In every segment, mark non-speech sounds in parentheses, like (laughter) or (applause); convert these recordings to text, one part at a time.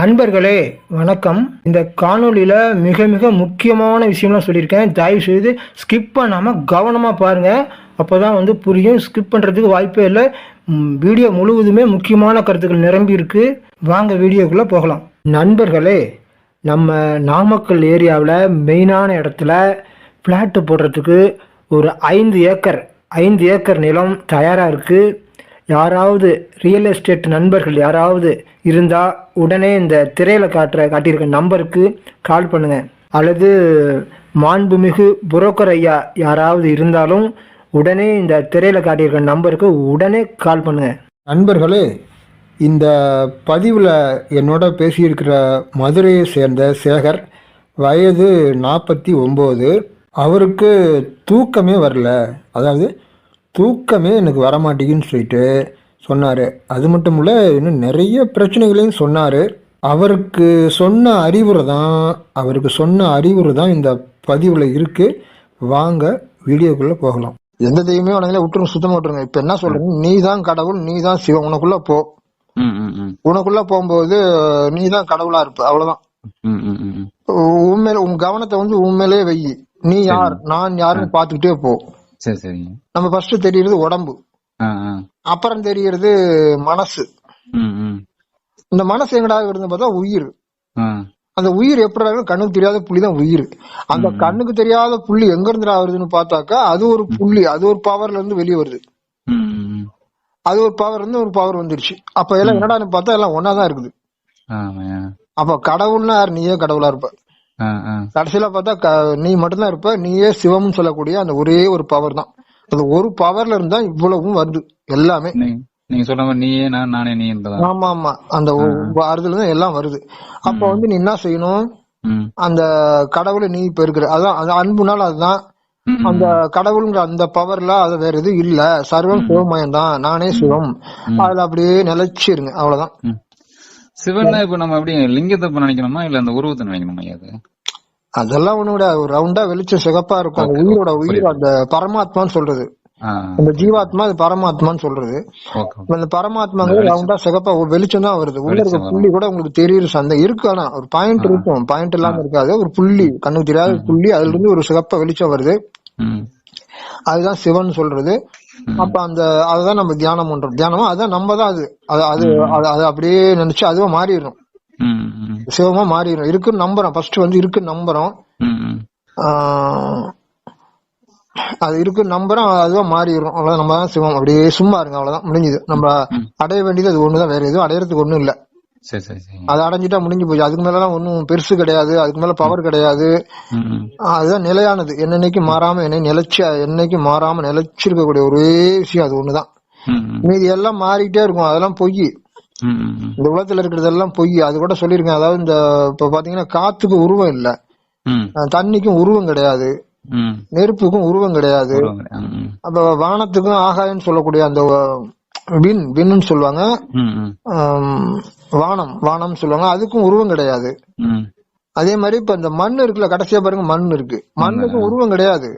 நண்பர்களே வணக்கம். இந்த காணொலியில் மிக மிக முக்கியமான விஷயம்லாம் சொல்லியிருக்கேன். தயவு செய்து ஸ்கிப் பண்ணாமல் கவனமாக பாருங்கள் அப்போ தான் வந்து புரியும். ஸ்கிப் பண்ணுறதுக்கு வாய்ப்பே இல்லை. வீடியோ முழுவதுமே முக்கியமான கருத்துக்கள் நிரம்பி இருக்கு. வாங்க வீடியோக்குள்ளே போகலாம். நண்பர்களே நம்ம நாமக்கல் ஏரியாவில் மெயினான இடத்துல ஃப்ளாட்டு போடுறதுக்கு ஒரு ஐந்து ஏக்கர் ஐந்து ஏக்கர் நிலம் தயாராக இருக்குது யாராவது ரியல் எஸ்டேட் நண்பர்கள் யாராவது இருந்தால் உடனே இந்த திரையில் காட்டுற காட்டியிருக்க நம்பருக்கு கால் பண்ணுங்கள் அல்லது மாண்புமிகு புரோக்கர் ஐயா யாராவது இருந்தாலும் உடனே இந்த திரையில் காட்டியிருக்க நம்பருக்கு உடனே கால் பண்ணுங்கள் நண்பர்களே இந்த பதிவில் என்னோட பேசியிருக்கிற மதுரையை சேர்ந்த சேகர் வயது நாற்பத்தி ஒம்பது அவருக்கு தூக்கமே வரல. அதாவது தூக்கமே எனக்கு வரமாட்டேங்குன்னு சொல்லிட்டு சொன்னார். அது மட்டும் இல்லை இன்னும் நிறைய பிரச்சனைகளையும் சொன்னார். அவருக்கு சொன்ன அறிவுரை தான் அவருக்கு சொன்ன அறிவுரை தான் இந்த பதிவில் இருக்குது வாங்க வீடியோக்குள்ளே போகலாம். எந்த தெய்வமே உனக்குல விட்டுருங்க சுத்தமா விட்டுருங்க. இப்ப என்ன சொல்றேன் நீ தான் கடவுள் நீ தான் சிவம் உனக்குள்ள போ. ம், ம், ம். உனக்குள்ள போகும்போது நீ தான் கடவுளா இருப்ப அவ்வளவுதான். ம், ம், ம், ம். உண்மையில உன் கவனத்தை வந்து உண்மையிலே வை. நீ யார்? நான் யாருன்னு பாத்துக்கிட்டே போ. சரி சரிங்க நம்ம ஃபர்ஸ்ட் தெரியறது உடம்பு. அப்புறம் தெரியறது மனசு. இந்த மனசு எங்கடா இருந்து பார்த்தா உயிர். அந்த உயிர் எப்படி? கண்ணுக்கு தெரியாத புள்ளி தான் உயிர். அந்த கண்ணுக்கு தெரியாத புள்ளி எங்க இருந்து வருதுன்னு பார்த்தாக்கா அது ஒரு புள்ளி அது ஒரு பவர்ல இருந்து வெளியே வருது. அது ஒரு பவர் இருந்து ஒரு பவர் வந்துருச்சு. அப்ப எல்லாம் என்னடான்னு பார்த்தா எல்லாம் ஒன்னாதான் இருக்குது. அப்ப கடவுள்னா யார்? நீயே கடவுளா இருப்ப. கடைசியில பார்த்தா நீ மட்டும்தான் இருப்ப நீயே சிவம்னு சொல்லக்கூடிய அந்த ஒரே ஒரு பவர் தான். அந்த ஒரு பவர்ல இருந்தா இவ்வளவும் வருது எல்லாமே. நீங்க சொல்ற மாதிரி நீயே நான் நானே நீ ஆமா ஆமா அந்த அதுல தான் எல்லாம் வருது. அப்ப வந்து நீ என்ன செய்யணும்? அந்த கடவுளை நீ இப்ப இருக்கிற அதான் அந்த அன்புனால அதுதான். அந்த கடவுளுங்கிற அந்த பவர்ல அது வேற எதுவும் இல்ல. சர்வம் சிவமயம் தான் நானே சிவம். அதுல அப்படியே நிலைச்சிருங்க அவ்வளவுதான். சிவன்னா இப்ப நம்ம எப்படி லிங்கத்தை நினைக்கணுமா? இல்ல அந்த உருவத்தை நினைக்கணுமா? அது? அதெல்லாம் உன்னோட ஒரு ரவுண்டா வெளிச்சம் சிகப்பா இருக்கும். அந்த உயிரோட உயிர் அந்த பரமாத்மான்னு சொல்றது. அந்த ஜீவாத்மா அது பரமாத்மான்னு சொல்றது. இந்த பரமாத்மாங்கிறது ரவுண்டா சிகப்பா ஒரு வெளிச்சம் தான் வருது. உள்ள இருக்க புள்ளி கூட உங்களுக்கு தெரியுது அந்த இருக்கு ஆனா ஒரு பாயிண்ட் இருக்கும். பாயிண்ட் இல்லாம இருக்காது. ஒரு புள்ளி கண்ணுக்கு தெரியாத புள்ளி அதுல இருந்து ஒரு சிகப்பா வெளிச்சம் வருது. அதுதான் சிவன் சொல்றது. அப்ப அந்த அதுதான் நம்ம தியானம் பண்றோம். தியானமா அதான் நம்ம தான் அது. அது அது அப்படியே நினைச்சு அதுவா மாறிடும் சிவமா மாறிடும். இருக்குன்னு நம்புறோம். ஃபர்ஸ்ட் வந்து இருக்குன்னு நம்புறோம். அது இருக்கு நம்புறோம். அதுவா மாறிடும் அவ்வளவுதான். நம்ம தான் சிவம். அப்படியே சும்மா இருங்க. அவ்வளவுதான். முடிஞ்சுது. நம்ம அடைய வேண்டியது அது ஒண்ணுதான். வேற எதுவும் அடையறதுக்கு ஒண்ணும் இல்ல. அதை அடைஞ்சிட்டா முடிஞ்சு போச்சு. அதுக்கு மேலாம் ஒன்றும் பெருசு கிடையாது. அதுக்கு மேல பவர் கிடையாது. அதுதான் நிலையானது. என்னைக்கு மாறாம என்னை நிலைச்சு என்னைக்கு மாறாம நிலைச்சிருக்கக்கூடிய ஒரே விஷயம். அது ஒண்ணுதான். மீதி எல்லாம் மாறிக்கிட்டே இருக்கும். அதெல்லாம் பொய். இந்த உலகத்துல இருக்கிறதெல்லாம் பொய். அது கூட சொல்லியிருக்கேன். அதாவது இந்த இப்ப பாத்தீங்கன்னா காத்துக்கு உருவம் இல்ல. தண்ணிக்கும் உருவம் கிடையாது. நெருப்புக்கும் உருவம் கிடையாது. அப்ப வானத்துக்கும் ஆகாயம்னு சொல்லக்கூடிய அந்த விண் விண்ணுன்னு சொல்லுவாங்க. வானம் வானம்னு சொல்லுவாங்க. அதுக்கும் உருவம் கிடையாது. அதே மாதிரி இப்ப இந்த மண் இருக்குல்ல கடைசியா பாருங்க மண் இருக்கு. மண்ணுக்கும் உருவம் கிடையாது.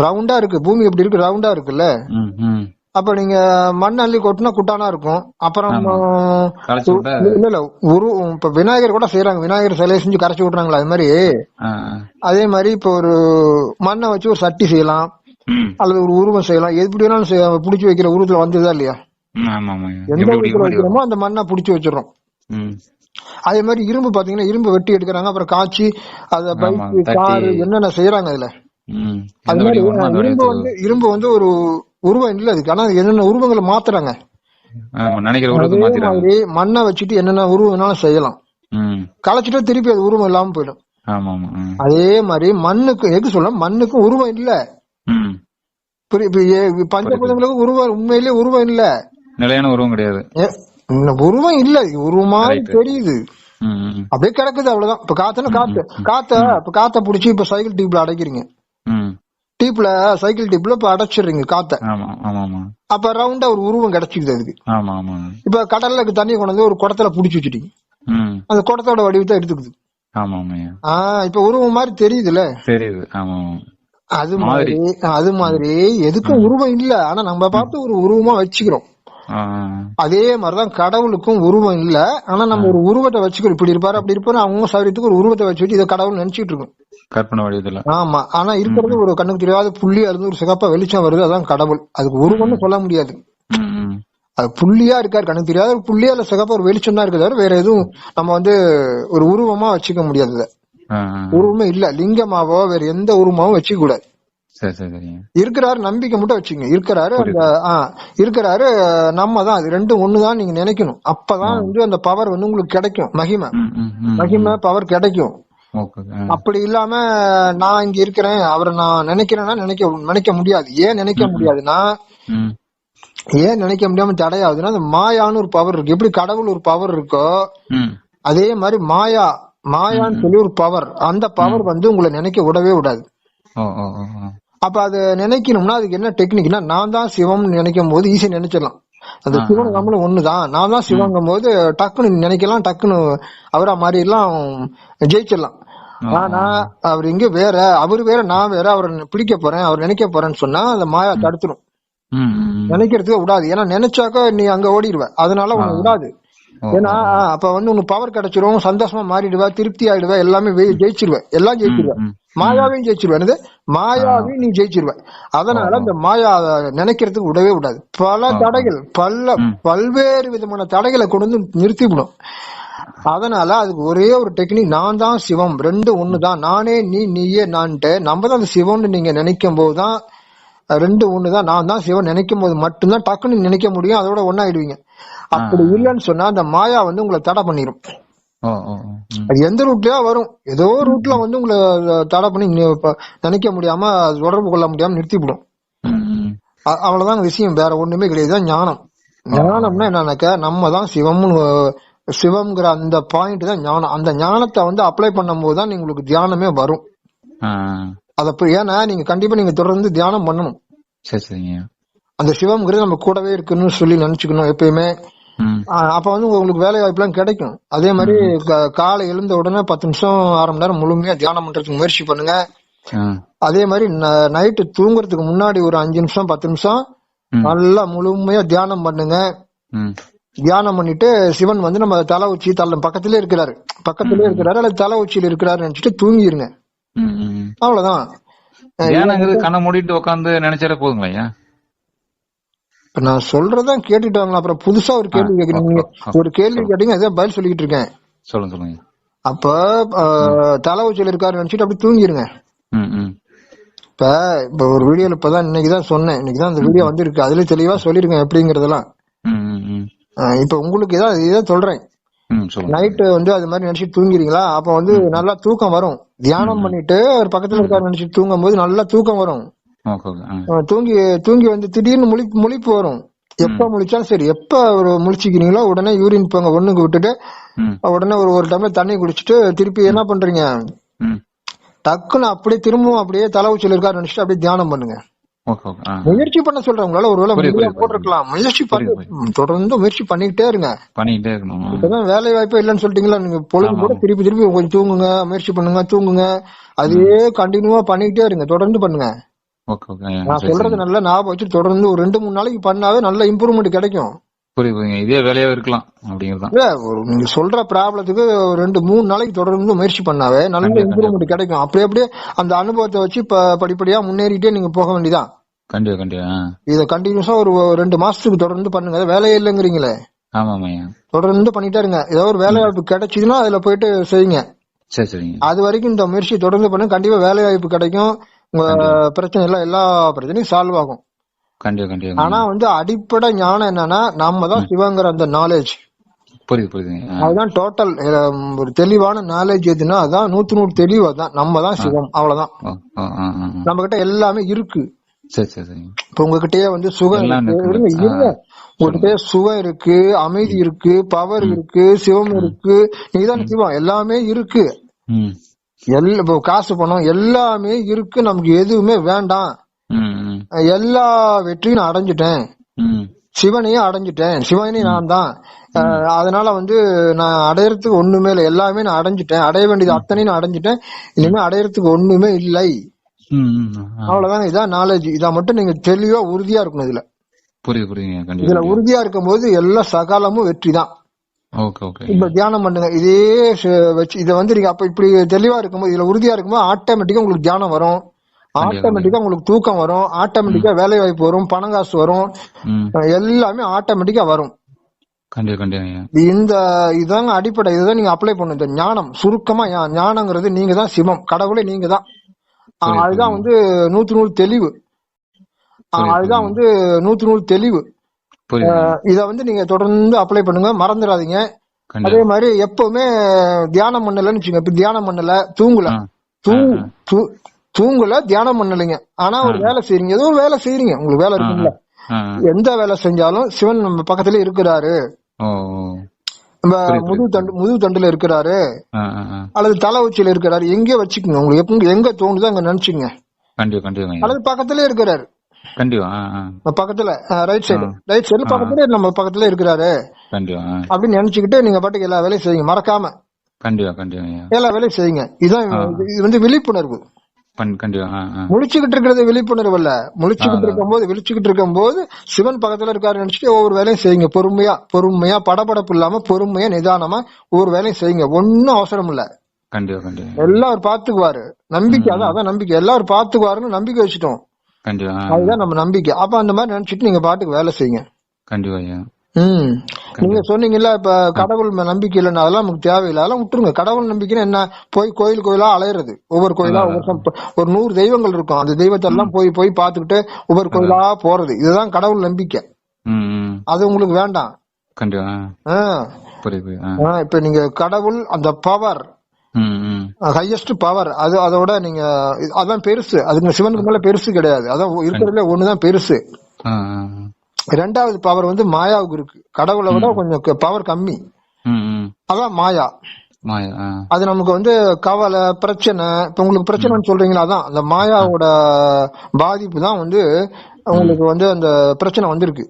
ரவுண்டா இருக்கு. பூமி எப்படி இருக்கு? ரவுண்டா இருக்குல்ல. அப்ப நீங்க மண் அள்ளி கொட்டினா குட்டானா இருக்கும். அப்புறம் இல்ல இல்ல உரு இப்ப விநாயகர் கூட செய்யறாங்க விநாயகர் சிலையை செஞ்சு கரைச்சு விட்டுறாங்களா அது மாதிரி. அதே மாதிரி இப்ப ஒரு மண்ணை வச்சு ஒரு சட்டி செய்யலாம். அல்லது ஒரு உருவம் செய்யலாம். எப்படி வேணாலும் புடிச்சு வைக்கிற உருவத்துல வந்ததா இல்லையா? எந்த உருவத்துல வைக்கிறோமோ அந்த மண்ணை புடிச்சு வச்சிடறோம். அதே மாதிரி இரும்பு பாத்தீங்கன்னா இரும்பு வெட்டி எடுக்கிறாங்க. அப்புறம் காய்ச்சி அத பைக். காரு என்னென்ன செய்யறாங்க அதுல. அது மாதிரி இரும்பு வந்து இரும்பு வந்து ஒரு உருவம் இல்ல அதுக்கு. ஆனா என்னென்ன உருவங்களை மாத்துறாங்க? மண்ணை வச்சுட்டு என்னென்ன உருவம் வேணாலும் செய்யலாம். களைச்சிட்டா திருப்பி அது உருவம் இல்லாம போயிடும். அதே மாதிரி மண்ணுக்கு எது சொல்ல மண்ணுக்கும் உருவம் இல்ல. பஞ்சபூதங்களுக்கு உருவம் உண்மையிலேயே உருவம் இல்ல. நிலையான உருவம் கிடையாது. உருவம் இல்ல. உருவமா. தெரியுது. அப்படியே கிடக்குது அவ்வளவுதான். இப்ப காத்துனா காத்து. காத்த இப்ப காத்த புடிச்சு இப்ப சைக்கிள் டீப்ல அடைக்கிறீங்க. டீப்ல சைக்கிள் டீப்ல இப்ப அடைச்சிடுறீங்க காத்த. ஆமா ஆமா ஆமா. அப்ப ரவுண்டா ஒரு உருவம் கிடைச்சிக்குது அதுக்கு. ஆமா ஆமா. இப்ப கடல்ல தண்ணியை கொண்டு வந்து ஒரு குடத்துல புடிச்சு வச்சுட்டீங்க. அந்த குடத்தோட வடிவத்தை எடுத்துக்குது. ஆஹ் இப்ப உருவம் மாதிரி தெரியுதுல தெரியுது அது மாதிரி. அது மாதிரி. எதுக்கும் உருவம் இல்ல? ஆனா நம்ம பார்த்து ஒரு உருவமா வச்சுக்கிறோம். அதே மாதிரிதான் கடவுளுக்கும் உருவம் இல்ல. ஆனா நம்ம ஒரு உருவத்தை வச்சுக்கிறோம். இப்படி இருப்பாரு அப்படி இருப்பாரு அவங்க சௌரியத்துக்கு ஒரு உருவத்தை வச்சுக்கிட்டு இதை கடவுள் நினைச்சிட்டு இருக்கோம். கற்பனை வடிவத்துல. ஆமா. ஆனா இருக்கிறது ஒரு கண்ணுக்கு தெரியாத புள்ளி அது ஒரு சிகப்பா வெளிச்சம் வருது அதான் கடவுள். அதுக்கு உருவம்னு சொல்ல முடியாது. அது புள்ளியா இருக்காரு கண்ணுக்கு தெரியாத ஒரு புள்ளியா இல்ல சிகப்பா ஒரு வெளிச்சம் தான் இருக்குது வேற எதுவும் நம்ம வந்து ஒரு உருவமா வச்சுக்க முடியாது. உருவமே இல்ல. லிங்கமாவோ வேற எந்த உருவமாவும் வச்சுக்க கூடாது. இருக்கிறாரு நம்பிக்கை மட்டும் வச்சுங்க இருக்கிறாரு அந்த இருக்கிறாரு நம்ம தான். அது ரெண்டும் ஒண்ணுதான் நீங்க நினைக்கணும். அப்பதான் வந்து அந்த பவர் வந்து உங்களுக்கு கிடைக்கும். மகிமை. மகிமை பவர் கிடைக்கும். அப்படி இல்லாம நான் இங்க இருக்கிறேன். அவரை நான் நினைக்கிறேன்னா நினைக்க நினைக்க முடியாது. ஏன் நினைக்க முடியாதுன்னா ஏன் நினைக்க முடியாம தடையாகுதுன்னா அந்த மாயான்னு ஒரு பவர் இருக்கு. எப்படி கடவுள் ஒரு பவர் இருக்கோ. அதே மாதிரி மாயா மாயான்னு சொல்லி ஒரு பவர் அந்த பவர் வந்து உங்களை நினைக்க விடவே விடாது. அப்ப அது நினைக்கணும்னா அதுக்கு என்ன டெக்னிக்னா நான் தான் சிவம்னு நினைக்கும் போது ஈஸியா நினைச்சிடலாம். அந்த சிவன் நம்மளும் ஒண்ணுதான். நான் தான் சிவங்கும் போது டக்குன்னு நினைக்கலாம் டக்குன்னு அவரா மாறிடலாம் ஜெயிச்சிடலாம். ஆனா அவர் இங்க வேற அவரு வேற நான் வேற அவரை பிடிக்க போறேன் அவர் நினைக்க போறேன்னு சொன்னா அந்த மாயா தடுத்துரும். நினைக்கிறதுக்கு விடாது. ஏன்னா நினைச்சாக்கா நீ அங்க ஓடிடுவ. அதனால உன்னை விடாது. ஏன்னா அப்ப வந்து உனக்கு பவர் கிடைச்சிரும் சந்தோஷமா மாறிடுவ திருப்தி ஆயிடுவ எல்லாமே ஜெயிச்சிருவ. எல்லாம் ஜெயிச்சிருவ. மாயாவையும் ஜெயிச்சிருவ. என்னது? மாயாவையும் நீ ஜெயிச்சிருவ. அதனால இந்த மாயா நினைக்கிறதுக்கு விடவே விடாது. பல தடைகள் பல பல்வேறு விதமான தடைகளை கொண்டு வந்து நிறுத்திவிடும். அதனால அதுக்கு ஒரே ஒரு டெக்னிக் நான் தான் சிவம் ரெண்டு ஒண்ணுதான் நானே நீ நீயே நான்ட்டு. நம்ம தான் அந்த சிவம்னு நீங்க நினைக்கும் போதுதான் ரெண்டு ஒண்ணுதான் நான் தான் சிவன் நினைக்கும் போது மட்டும்தான் டக்குன்னு நினைக்க முடியும். அதோட ஒன்னாயிடுவீங்க அப்படி இல்லைன்னு சொன்னா அந்த மாயா வந்து உங்களை தடை பண்ணிரும். அது எந்த ரூட்லயா வரும்? ஏதோ ரூட்ல வந்து உங்களை தடை பண்ணி நினைக்க முடியாம தொடர்பு கொள்ள முடியாம நிறுத்திவிடும். அவ்வளவுதான் விஷயம். வேற ஒண்ணுமே கிடையாது. ஞானம். ஞானம்னா என்னன்னாக்க நம்ம தான் சிவம்னு சிவம்ங்கிற அந்த பாயிண்ட் தான் ஞானம். அந்த ஞானத்தை வந்து அப்ளை பண்ணும்போது தான் உங்களுக்கு தியானமே வரும். அத ஏன்னா நீங்க கண்டிப்பா நீங்க தொடர்ந்து தியானம் பண்ணணும். சரி சரிங்க. அந்த சிவம்ங்கிறது நம்ம கூடவே இருக்குன்னு சொல்லி நினைச்சுக்கணும் எப்பயுமே. அப்ப வந்து உங்களுக்கு வேலை வாய்ப்புலாம் கிடைக்கும். அதே மாதிரி காலை எழுந்த உடனே பத்து நிமிஷம் அரை மணி நேரம் முழுமையா தியானம் பண்றதுக்கு முயற்சி பண்ணுங்க. அதே மாதிரி நைட்டு தூங்குறதுக்கு முன்னாடி ஒரு அஞ்சு நிமிஷம் பத்து நிமிஷம். நல்லா முழுமையா தியானம் பண்ணுங்க. தியானம் பண்ணிட்டு சிவன் வந்து நம்ம தலை உச்சி தலை பக்கத்திலே இருக்கிறாரு. பக்கத்திலே இருக்கிறாரு அல்லது தலை உச்சியில இருக்கிறாரு நினைச்சிட்டு தூங்கிருங்க. அவ்வளவுதான். தியானங்கிறது கண்ணை மூடிட்டு உட்காந்து நினைச்சாலே போதுங்களா இப்ப நான் சொல்றதான் கேட்டுட்டு வாங்களா அப்புறம் புதுசா ஒரு கேள்வி கேக்குறீங்க. ஒரு கேள்வி கேட்டீங்க அதே பதில் சொல்லிக்கிட்டு இருக்கேன். சொல்லுங்க சொல்லுங்க அப்ப தலை உச்சியில இருக்காரு நினைச்சிட்டு அப்படி தூங்கிருங்க. இப்ப இப்ப ஒரு வீடியோல இப்பதான் இன்னைக்குதான் சொன்னேன். இன்னைக்குதான் அந்த வீடியோ வந்திருக்கு. அதுல தெளிவா சொல்லிருக்கேன் எப்படிங்கறதெல்லாம். இப்ப உங்களுக்கு இதான் இதான் சொல்றேன். நைட்டு வந்து அது மாதிரி நினைச்சிட்டு தூங்கிறீங்களா அப்ப வந்து நல்லா தூக்கம் வரும். தியானம் பண்ணிட்டு ஒரு பக்கத்துல இருக்காரு நினைச்சிட்டு தூங்கும் போது நல்லா தூக்கம் வரும். தூங்கி தூங்கி வந்து திடீர்னு முழி முழிப்பு வரும். எப்ப முழிச்சாலும் சரி எப்ப ஒரு முழிச்சுக்கிறீங்களோ உடனே யூரின் போங்க ஒண்ணுக்கு விட்டுட்டு உடனே ஒரு ஒரு டம்ளர் தண்ணி குடிச்சிட்டு திருப்பி என்ன பண்றீங்க. டக்குன்னு அப்படியே திரும்பவும் அப்படியே தலை உச்சியில் இருக்காரு நினைச்சிட்டு அப்படியே தியானம் பண்ணுங்க. முயற்சி பண்ண சொல்றேன். உங்களால ஒருவேளை போட்டிருக்கலாம். முயற்சி பண்ணி தொடர்ந்து முயற்சி பண்ணிக்கிட்டே இருங்க. பண்ணிக்கிட்டே இருக்கணும். இப்பதான் வேலை வாய்ப்பே இல்லைன்னு சொல்லிட்டீங்களா? நீங்க பொழுது கூட திருப்பி திருப்பி கொஞ்சம் தூங்குங்க முயற்சி பண்ணுங்க தூங்குங்க. அதையே கண்டினியூவா பண்ணிக்கிட்டே இருங்க. தொடர்ந்து பண்ணுங்க. நான் சொல்றது. நல்லா ஞாபகம் வச்சு தொடர்ந்து ஒரு ரெண்டு மூணு நாளைக்கு பண்ணாவே நல்ல இம்ப்ரூவ்மெண்ட் கிடைக்கும். புரியுது புரியுங்க இதே வேலையாவே இருக்கலாம் நீங்க சொல்ற ப்ராப்ளத்துக்கு ரெண்டு மூணு நாளைக்கு தொடர்ந்து முயற்சி பண்ணாவே நல்ல இம்ப்ரூவ்மெண்ட் கிடைக்கும். அப்படியே அப்படியே அந்த அனுபவத்தை வச்சு ப- படிப்படியா முன்னேறிட்டே நீங்க போக வேண்டியதான் கண்டிப்பா கண்டிப்பா. இத கண்டினியூஸா ஒரு ரெண்டு மாசத்துக்கு தொடர்ந்து பண்ணுங்க. வேலையே இல்லைங்கிறீங்களே. தொடர்ந்து பண்ணிட்டே இருங்க. ஏதோ ஒரு வேலை வாய்ப்பு கிடைச்சதுன்னா அதுல போயிட்டு செய்யுங்க. அது வரைக்கும் இந்த முயற்சி தொடர்ந்து பண்ணுங்க. கண்டிப்பா வேலை வாய்ப்பு கிடைக்கும். உங்க பிரச்சனை எல்லாம் எல்லா பிரச்சனையும் சால்வ் ஆகும். ஆனா வந்து அடிப்படை ஞானம் என்னன்னா நம்ம தான் சிவங்கிற அந்த நாலேஜ். அதுதான் டோட்டல் ஒரு தெளிவான நாலேஜ் எதுன்னா அதான் நூத்து நூறு தெளிவு அதான் நம்ம தான் சிவம் அவ்வளவுதான். நம்ம கிட்ட எல்லாமே இருக்கு. சரி சரி சரிங்க. இப்ப உங்ககிட்டயே வந்து சுகம் இருங்க. உங்ககிட்ட சுகம் இருக்கு அமைதி இருக்கு பவர் இருக்கு சிவம் இருக்கு. நீதான் சிவம் எல்லாமே இருக்கு. ம். எல்லா இப்போ காசு பணம் எல்லாமே இருக்கு நமக்கு எதுவுமே வேண்டாம். எல்லா வெற்றியும் நான் அடைஞ்சிட்டேன். சிவனையும் அடைஞ்சிட்டேன். சிவனே நான் தான். அதனால வந்து நான் அடையறதுக்கு ஒண்ணுமே இல்லை. எல்லாமே நான் அடைஞ்சிட்டேன். அடைய வேண்டியது அத்தனையும் நான் அடைஞ்சிட்டேன். இனிமே அடையறதுக்கு ஒண்ணுமே இல்லை. அவ்வளவுதாங்க. இதான் நாலேஜ் இதை மட்டும் நீங்க தெளிவா உறுதியா இருக்கணும் இதுல. புரியுது புரியுதுங்க. இதுல உறுதியா இருக்கும்போது எல்லா சகலமும் வெற்றி தான். இப்ப தியானம் பண்ணுங்க. இதே வச்சு இதை வந்து நீங்க அப்ப இப்படி தெளிவா இருக்கும்போது இதுல உறுதியா இருக்கும்போது ஆட்டோமேட்டிக்கா உங்களுக்கு தியானம் வரும். ஆட்டோமேட்டிக்கா உங்களுக்கு தூக்கம் வரும். ஆட்டோமேட்டிக்கா வேலை வாய்ப்பு வரும். பணம் காசு வரும் எல்லாமே ஆட்டோமேட்டிக்கா வரும். இந்த இதாங்க அடிப்படை. இதுதான் நீங்க அப்ளை பண்ணுங்க இந்த ஞானம் சுருக்கமா ஞானங்கிறது நீங்க தான் சிவம். கடவுளே நீங்க தான். அதுதான் வந்து நூத்து நூறு தெளிவு. அதுதான் வந்து நூத்து நூறு தெளிவு. இத வந்து நீங்க தொடர்ந்து அப்ளை பண்ணுங்க. மறந்துடாதீங்க. அதே மாதிரி எப்பவுமே தியானம் பண்ணலன்னு வச்சுங்க இப்ப தியானம் பண்ணல தூங்கல. தூ- தூங்கல தியானம் பண்ணலைங்க. ஆனா ஒரு வேலை செய்றீங்க. ஏதோ ஒரு வேலை செய்றீங்க. உங்களுக்கு வேலை இருக்குங்களா எந்த வேலை செஞ்சாலும் சிவன் நம்ம பக்கத்துல இருக்கிறாரு. நம்ம முதுகு தண்டு முதுகு தண்டுல இருக்கிறாரு. அல்லது தலை உச்சியில இருக்கிறாரு. எங்கேயோ வச்சுக்கோங்க. உங்களுக்கு எப்ப எங்க தோணுதோ அங்க நினைச்சுங்க அல்லது பக்கத்துல இருக்கிறாரு. கண்டிப்பா பக்கத்துல ரைட் சைடு ரைட் சைடுல பக்கத்துல நம்ம பக்கத்துல இருக்கிறாரு. அப்படின்னு நினைச்சுக்கிட்டு நீங்க பாட்டுக்கு எல்லா வேலையும் செய்யுங்க. மறக்காம. கண்டிப்பா கண்டிப்பா எல்லா வேலையும் செய்யுங்க. இதுதான் இது- இது வந்து விழிப்புணர்வு. முழிச்சுக்கிட்டு இருக்கிறது விழிப்புணர்வு இல்ல முழிச்சுக்கிட்டு இருக்கும் போது விழிச்சுக்கிட்டு இருக்கும் போது சிவன் பக்கத்துல இருக்காரு நினைச்சிட்டு ஒவ்வொரு வேலையும் செய்யுங்க. பொறுமையா பொறுமையா படபடப்பு இல்லாம பொறுமையா நிதானமா ஒவ்வொரு வேலையும் செய்யுங்க. ஒன்னும் அவசரம் இல்ல. அவர் பாத்துக்குவாரு. நம்பிக்கை அதான் அதான் நம்பிக்கை. எல்லாரும் பாத்துக்குவாருன்னு நம்பிக்கை வச்சுட்டோம். அதுதான் நம்ம நம்பிக்கை. அப்ப அந்த மாதிரி நினைச்சிட்டு நீங்க பாட்டுக்கு வேலை செய்யுங்க. கண்டிப்பா ம். நீங்க சொன்னீங்கல்ல இப்ப கடவுள் நம்பிக்கை இல்லைன்னா அதெல்லாம் நமக்கு தேவையில்லை. அதெல்லாம் விட்டுருங்க. கடவுள் நம்பிக்கைன்னு என்ன? போய் கோயில் கோயிலா அலையிறது. ஒவ்வொரு கோயிலா ஒவ்வொரு ஒரு நூறு தெய்வங்கள் இருக்கும். அந்த தெய்வத்தை எல்லாம் போய் போய் பார்த்துக்கிட்டு ஒவ்வொரு கோயிலா போறது. இதுதான் கடவுள் நம்பிக்கை. அது உங்களுக்கு வேண்டாம். கண்டிப்பா இப்ப நீங்க கடவுள் அந்த பவர். ஹையஸ்ட் பவர் அது அதோட நீங்க அதான் பெருசு. அதுக்கு சிவனுக்கு மேல பெருசு கிடையாது. அதான் இருக்கிறதுல ஒண்ணுதான் பெருசு. ரெண்டாவது பவர் வந்து மாயாவுக்கு இருக்கு. கடவுளை விட கொஞ்சம் பவர் கம்மி. அதான் மாயா. அது நமக்கு வந்து கவலை பிரச்சனை இப்ப உங்களுக்கு பிரச்சனைன்னு சொல்றீங்களா அதான். அந்த மாயாவோட பாதிப்பு தான் வந்து உங்களுக்கு வந்து அந்த பிரச்சனை வந்திருக்கு.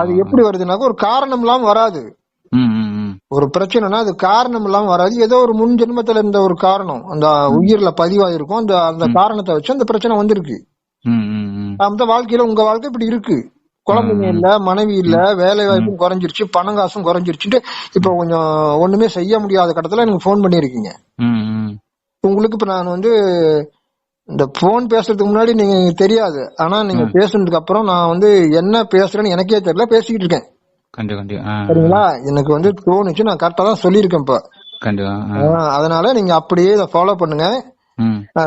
அது எப்படி வருதுனாக்க ஒரு காரணம் இல்லாம வராது. ஒரு பிரச்சனைனா அது காரணம் இல்லாம வராது. ஏதோ ஒரு முன் ஜென்மத்துல இருந்த ஒரு காரணம். அந்த உயிர்ல பதிவாயிருக்கும். அந்த அந்த காரணத்தை வச்சு அந்த பிரச்சனை வந்திருக்கு. அந்த வாழ்க்கையில உங்க வாழ்க்கை இப்படி இருக்கு. குழந்தைங்க இல்ல மனைவி இல்ல வேலை வாய்ப்பும் குறைஞ்சிருச்சு பணம் காசும் குறைஞ்சிருச்சுட்டு இப்ப கொஞ்சம் ஒண்ணுமே செய்ய முடியாத கட்டத்துல எனக்கு ஃபோன் பண்ணிருக்கீங்க. உங்களுக்கு இப்ப நான் வந்து இந்த போன் பேசுறதுக்கு முன்னாடி நீங்க தெரியாது. ஆனா நீங்க பேசுனதுக்கு அப்புறம் நான் வந்து என்ன பேசுறேன்னு எனக்கே தெரியல பேசிக்கிட்டு இருக்கேன். சரிங்களா? எனக்கு வந்து தோணுச்சு நான் கரெக்டா தான் சொல்லியிருக்கேன் இப்ப. அதனால நீங்க அப்படியே இதை ஃபாலோ பண்ணுங்க.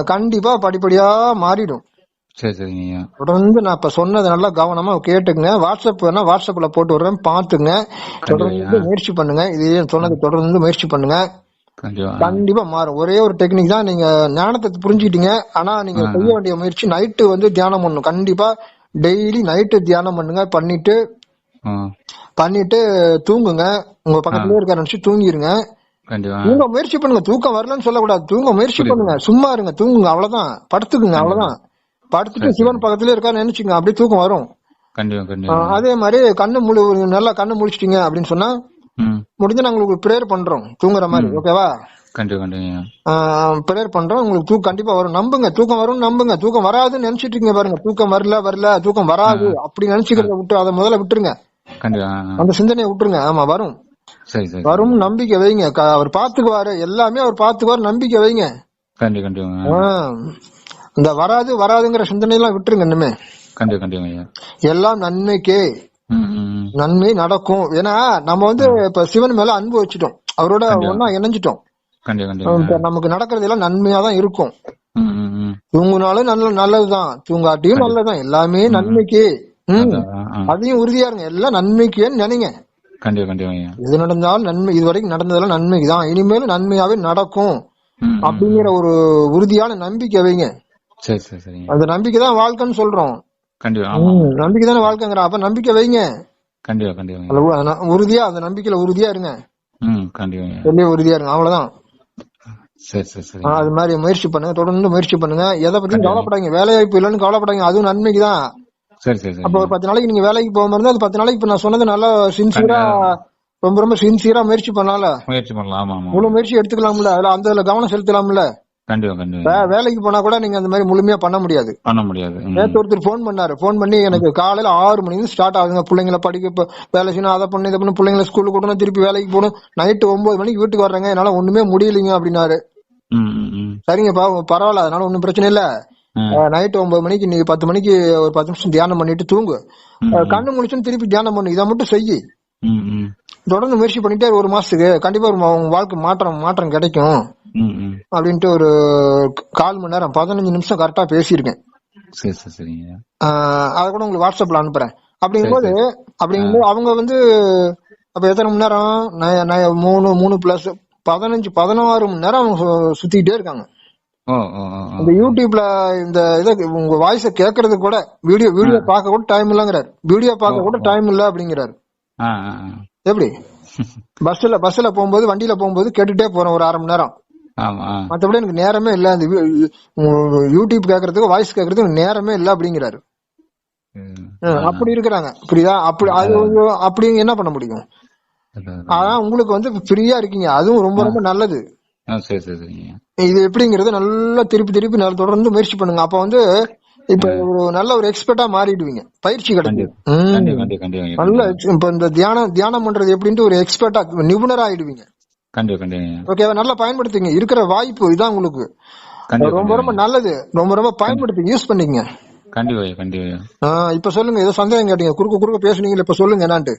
கண்டிப்பா படிப்படியா மாறிடும். சரி சரிங்க தொடர்ந்து நான் இப்ப சொன்னதை நல்லா கவனமா கேட்டுங்க வாட்ஸ்அப் வேணா வாட்ஸ்அப்ல போட்டு விடுறேன். பாத்துங்க தொடர்ந்து முயற்சி பண்ணுங்க. இதே சொன்னதை தொடர்ந்து முயற்சி பண்ணுங்க. கண்டிப்பா. மாறும். ஒரே ஒரு டெக்னிக் தான் நீங்க ஞானத்தை புரிஞ்சுக்கிட்டீங்க. ஆனா நீங்க செய்ய வேண்டிய முயற்சி நைட்டு வந்து தியானம் பண்ணணும். கண்டிப்பா டெய்லி நைட்டு தியானம் பண்ணுங்க. பண்ணிட்டு. பண்ணிட்டு தூங்குங்க. உங்க பக்கத்துலயே இருக்க நினைச்சு தூங்கிருங்க. தூங்க முயற்சி பண்ணுங்க. தூக்கம் வரலன்னு சொல்லக்கூடாது. தூங்க முயற்சி பண்ணுங்க. சும்மா இருங்க. தூங்குங்க. அவ்வளவுதான். படுத்துக்குங்க. அவ்வளவுதான். படுத்துட்டு சிவன் பக்கத்துல இருக்கான்னு நினைச்சுங்க அப்படியே தூக்கம் வரும். கண்டிப்பா கண்டிப்பா. ஆஹ் அதே மாதிரி கண்ணு முழு நல்லா கண்ணு முழிச்சிட்டீங்க அப்படின்னு சொன்னா. முடிஞ்சு நாங்க உங்களுக்கு ப்ரேயர் பண்றோம். தூங்குற மாதிரி ஓகேவா ப்ரேயர் பண்றோம். உங்களுக்கு தூக்கம் கண்டிப்பா வரும். நம்புங்க. தூக்கம் வரும்னு நம்புங்க. தூக்கம் வராதுன்னு நினைச்சிட்டு இருக்கீங்க பாருங்க. தூக்கம் வரல வரல தூக்கம் வராது அப்படி நினைச்சுக்கிறத விட்டு அதை முதல்ல விட்டுருங்க. அந்த சிந்தனையை விட்டுருங்க. ஆமா வரும். வரும் நம்பிக்கை வைங்க. அவர் பாத்துக்குவாரு எல்லாமே அவர் பாத்துக்குவாரு நம்பிக்கை வைங்க. இந்த வராது வராதுங்கிற சிந்தனை எல்லாம் விட்டுருங்க இன்னுமே கண்டிப்பா கண்டிப்பா ஐயா. எல்லாம் நன்மைக்கே. நன்மை நடக்கும். ஏன்னா நம்ம வந்து இப்ப சிவன் மேல அன்பு வச்சுட்டோம். அவரோட ஒன்னா இணைஞ்சிட்டோம். நமக்கு நடக்கிறது எல்லாம் நன்மையா தான் இருக்கும். தூங்குனாலும் நல்ல நல்லதுதான். தூங்காட்டியும் நல்லதுதான். எல்லாமே நன்மைக்கு. அதையும் உறுதியா இருங்க. எல்லாம் நன்மைக்கேன்னு நினைங்க. எது நடந்தாலும் நன்மை இது வரைக்கும் நடந்ததெல்லாம் நன்மைக்கு தான் இனிமேலும் நன்மையாவே நடக்கும். அப்படிங்கிற ஒரு உறுதியான நம்பிக்கை வைங்க. சரி சரி சரிங்க அந்த நம்பிக்கை தான் வாழ்க்கைன்னு சொல்றோம். கண்டிப்பா நம்பிக்கை தானே வாழ்க்கைங்கிற அப்ப நம்பிக்கை வைங்க. கண்டிப்பா கண்டிப்பா உறுதியா அந்த நம்பிக்கையில உறுதியா இருங்க. ம் கண்டிப்பா உறுதியா இருங்க அவ்வளவுதான். சரி சரி சரி. அது மாதிரி முயற்சி பண்ணுங்க தொடர்ந்து முயற்சி பண்ணுங்க. எதை பத்தியும் கவலைப்படாதீங்க. வேலை வாய்ப்பு இல்லைன்னு கவலைப்படாதீங்க அதுவும் நன்மைக்கு தான் சரி சரி சரி. அப்ப ஒரு பத்து நாளைக்கு நீங்க வேலைக்கு போகாம இருந்தா அது பத்து நாளைக்கு இப்ப நான் சொன்னது நல்லா சின்சியரா ரொம்ப ரொம்ப சின்சியரா முயற்சி பண்ணால முயற்சி பண்ணலாம் ஆமா இவ்வளவு முயற்சி எடுத்துக்கலாம்ல அதுல அந்த கவனம் செலுத்தலாம்ல. கண்டிப்பா கண்டிப்பா. வே- வேலைக்கு போனா கூட நீங்க அந்த மாதிரி முழுமையா பண்ண முடியாது. பண்ண முடியாது. நேத்து ஒருத்தர் ஃபோன் பண்ணாரு. ஃபோன் பண்ணி எனக்கு காலையில ஆறு மணிக்கு ஸ்டார்ட் ஆகுதுங்க. பிள்ளைங்கள படிக்க வேலை செய்யணும் அதை பண்ணு இதை பண்ணு பிள்ளைங்கள ஸ்கூலுக்கு விடணும் திருப்பி வேலைக்கு போகணும். நைட்டு ஒன்பது மணிக்கு வீட்டுக்கு வர்றேங்க. என்னால ஒண்ணுமே முடியலைங்க அப்படின்னாரு. சரிங்கப்பா பரவாயில்ல. அதனால ஒண்ணும் பிரச்சனை இல்ல. ஆ. நைட்டு ஒன்பது மணிக்கு நீ பத்து மணிக்கு ஒரு பத்து நிமிஷம் தியானம் பண்ணிட்டு தூங்கு. கண்ணு முடிச்சுன்னு திருப்பி தியானம் பண்ணு. இதை மட்டும் செய்யி. தொடர்ந்து முயற்சி பண்ணிட்டே ஒரு மாசத்துக்கு கண்டிப்பா ஒரு உங்க வாழ்க்கை மாற்றம் மாற்றம் கிடைக்கும். அப்படின்ட்டு ஒரு கால் மணி நேரம் பதினஞ்சு நிமிஷம் கரெக்டா பேசியிருக்கேன். அதை கூட உங்களுக்கு வாட்ஸ்அப்ல அனுப்புறேன். அப்படிங்கும்போது அப்படிங்கும்போது அவங்க வந்து அப்ப எத்தனை மணி நேரம்? மூணு மூணு பிளஸ் பதினஞ்சு பதினாறு மணி நேரம் அவங்க சு- சுத்திக்கிட்டே இருக்காங்க. இந்த யூடியூப்ல இந்த இதை உங்க வாய்ஸ கேட்கறது கூட வீடியோ வீடியோ பார்க்க கூட டைம் இல்லங்கிறாரு. வீடியோ பார்க்க கூட டைம் இல்ல அப்படிங்கிறாரு. எப்படி? (laughs) பஸ்ல பஸ்ல போகும்போது வண்டியில போகும்போது கேட்டுட்டே போறேன் ஒரு அரை மணி நேரம். மத்தபடி எனக்கு நேரமே இல்ல. அந்த யூடியூப் கேக்குறதுக்கு வாய்ஸ் கேக்குறதுக்கு எனக்கு நேரமே இல்ல அப்படிங்கிறாரு. அப்படி இருக்கிறாங்க. புரியுதா? அப்படி அது அப்படி என்ன பண்ண முடியும். ஆனா உங்களுக்கு வந்து ஃப்ரீயா இருக்கீங்க. அதுவும் ரொம்ப ரொம்ப நல்லது. இது எப்படிங்கறது நல்லா திருப்பி திருப்பி நல்லா தொடர்ந்து முயற்சி பண்ணுங்க. அப்ப வந்து இப்ப ஒரு நல்ல ஒரு எக்ஸ்பர்ட்டா மாறிடுவீங்க. பயிற்சி கிடைக்கும். நல்ல இப்ப இந்த தியானம் தியானம் பண்றது எப்படின்ட்டு ஒரு எக்ஸ்பர்ட்டா நிபுணரா ஆயிடுவீங்க கண்டிப்பா கண்டிப்பா. ஓகேவா நல்லா பயன்படுத்துங்க. இருக்கிற வாய்ப்பு இதான் உங்களுக்கு. ரொம்ப ரொம்ப நல்லது. ரொம்ப ரொம்ப பயன்படுத்தி யூஸ் பண்ணிக்கங்க கண்டிப்பா கண்டிப்பா ஆஹ் இப்ப சொல்லுங்க. ஏதோ சந்தேகம் கேட்டீங்க. குறுக்க குறுக்க பேசுனீங்களா இப்ப சொல்லுங்க என்னான்ட்டு.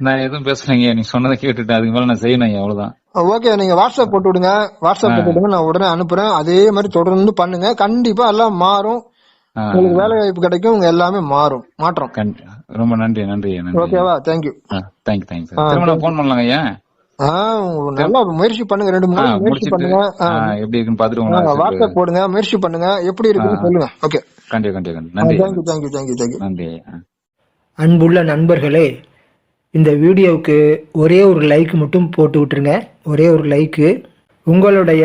நான் எதுவும் பேசலைங்க நீ சொன்னதை கேட்டுட்டு அதுக்கு மேல நான் செய்யணும் அவ்வளவுதான். ஓகே நீங்க வாட்ஸ்அப் போட்டு விடுங்க. வாட்ஸ்அப் போட்டு விடுங்க நான் உடனே அனுப்புறேன். அதே மாதிரி தொடர்ந்து பண்ணுங்க. கண்டிப்பா எல்லாம் மாறும். உங்களுக்கு வேலை வாய்ப்பு கிடைக்கும். உங்க எல்லாமே மாறும். மாற்றம். ரொம்ப நன்றி நன்றி ஓகேவா தேங்க்யூ தேங்க்யூ தேங்க்யூ திரும்ப நான் போன் பண்ணலாங்க ஐயா? ஆஹ் நல்லா முயற்சி பண்ணுங்க. ரெண்டு மூணு முயற்சி பண்ணுங்க. ஆ, எப்படி இருக்குன்னு பாத்துட்டு வாட்ஸ்அப் போடுங்க முயற்சி பண்ணுங்க. எப்படி இருக்குன்னு சொல்லுங்க. ஓகே. கண்டிப்பா கண்டிப்பா கண்டிப்பா. நன்றி. ஐயா. தேங்க்யூ தேங்க்யூ தேங்க்யூ தேங்க்யூ நன்றி. அன்புள்ள நண்பர்களே இந்த வீடியோவுக்கு ஒரே ஒரு லைக் மட்டும் போட்டு விட்டுருங்க. ஒரே ஒரு லைக்கு உங்களுடைய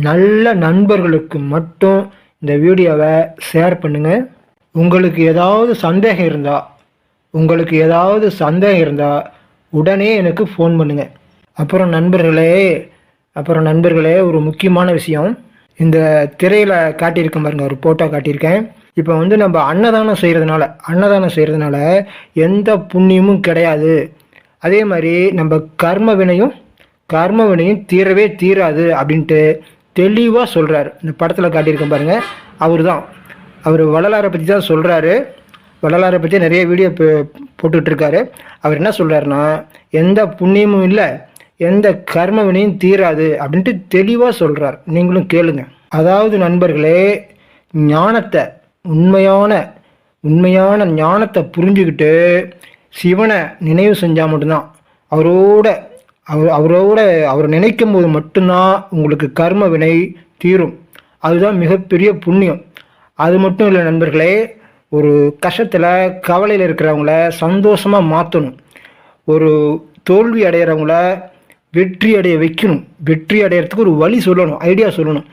நல்ல நண்பர்களுக்கு மட்டும் இந்த வீடியோவை ஷேர் பண்ணுங்க. உங்களுக்கு ஏதாவது சந்தேகம் இருந்தால் உங்களுக்கு ஏதாவது சந்தேகம் இருந்தால் உடனே எனக்கு ஃபோன் பண்ணுங்க. அப்புறம் நண்பர்களே அப்புறம் நண்பர்களே ஒரு முக்கியமான விஷயம். இந்த திரையில் காட்டியிருக்கேன் பாருங்க ஒரு ஃபோட்டோ காட்டியிருக்கேன். இப்போ வந்து நம்ம அன்னதானம் செய்கிறதுனால அன்னதானம் செய்கிறதுனால எந்த புண்ணியமும் கிடையாது. அதே மாதிரி நம்ம கர்ம வினையும் கர்ம வினையும் தீரவே தீராது அப்படின்ட்டு தெளிவாக சொல்கிறாரு இந்த படத்தில் காட்டியிருக்கேன் பாருங்கள் அவர் தான் அவர் வள்ளலாரை பற்றி தான் சொல்கிறாரு வள்ளலாரை பற்றி நிறைய வீடியோ போட்டுட்ருக்காரு. அவர் என்ன சொல்கிறாருன்னா எந்த புண்ணியமும் இல்லை எந்த கர்ம வினையும் தீராது அப்படின்ட்டு தெளிவாக சொல்கிறார் நீங்களும் கேளுங்க. அதாவது நண்பர்களே ஞானத்தை உண்மையான உண்மையான ஞானத்தை புரிஞ்சுக்கிட்டு சிவனை நினைவு செஞ்சால் மட்டும்தான் அவரோட அவர் அவரோட அவர் நினைக்கும் போது மட்டும்தான் உங்களுக்கு கர்ம வினை தீரும். அதுதான் மிகப்பெரிய புண்ணியம். அது மட்டும் இல்லை நண்பர்களே ஒரு கஷ்டத்தில் கவலையில் இருக்கிறவங்கள சந்தோஷமாக மாற்றணும் ஒரு தோல்வி அடையிறவங்கள வெற்றி அடைய வைக்கணும். வெற்றி அடையிறதுக்கு ஒரு வழி சொல்லணும் ஐடியா சொல்லணும்.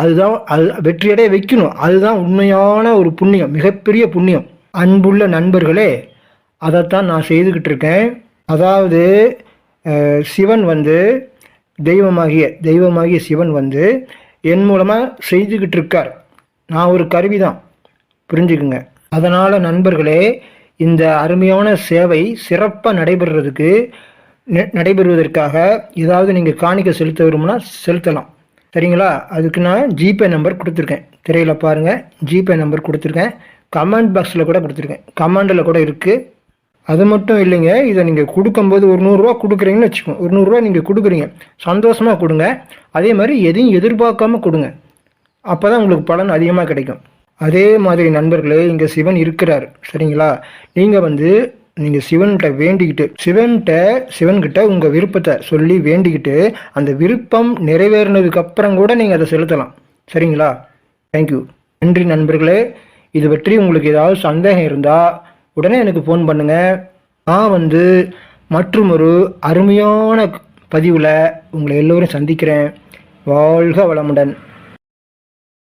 அதுதான் அது வெற்றி அடைய வைக்கணும். அதுதான் உண்மையான ஒரு புண்ணியம் மிகப்பெரிய புண்ணியம். அன்புள்ள நண்பர்களே அதைத்தான் நான் செய்துக்கிட்டு இருக்கேன். அதாவது சிவன் வந்து தெய்வமாகிய தெய்வமாகிய சிவன் வந்து என் மூலமாக செய்துக்கிட்டு இருக்கார். நான் ஒரு கருவி தான் புரிஞ்சுக்குங்க. அதனால் நண்பர்களே இந்த அருமையான சேவை சிறப்பாக நடைபெறுறதுக்கு நடைபெறுவதற்காக ஏதாவது நீங்கள் காணிக்க செலுத்த விரும்புனா செலுத்தலாம். சரிங்களா? அதுக்கு நான் ஜிபே நம்பர் கொடுத்துருக்கேன். திரையில் பாருங்கள் ஜிபே நம்பர் கொடுத்துருக்கேன். கமெண்ட் பாக்ஸில் கூட கொடுத்துருக்கேன். கமெண்டில் கூட இருக்குது அது மட்டும் இல்லைங்க. இதை நீங்கள் கொடுக்கும்போது ஒரு நூறுரூவா கொடுக்குறீங்கன்னு வச்சுக்கோங்க ஒரு நூறுரூவா நீங்கள் கொடுக்குறீங்க. சந்தோஷமாக கொடுங்க. அதே மாதிரி எதையும் எதிர்பார்க்காம கொடுங்க. அப்போ தான் உங்களுக்கு பலன் அதிகமாக கிடைக்கும். அதே மாதிரி நண்பர்களே இங்கே சிவன் இருக்கிறார். சரிங்களா? நீங்கள் வந்து நீங்கள் சிவன்கிட்ட வேண்டிக்கிட்டு சிவன்கிட்ட சிவன்கிட்ட உங்கள் விருப்பத்தை சொல்லி வேண்டிக்கிட்டு அந்த விருப்பம் நிறைவேறினதுக்கு அப்புறம் கூட நீங்கள் அதை செலுத்தலாம். சரிங்களா? தேங்க்யூ நன்றி நண்பர்களே. இது பற்றி உங்களுக்கு ஏதாவது சந்தேகம் இருந்தால் உடனே எனக்கு ஃபோன் பண்ணுங்கள் நான் வந்து மற்றும் ஒரு அருமையான பதிவில் உங்களை எல்லோரும் சந்திக்கிறேன். வாழ்க வளமுடன்.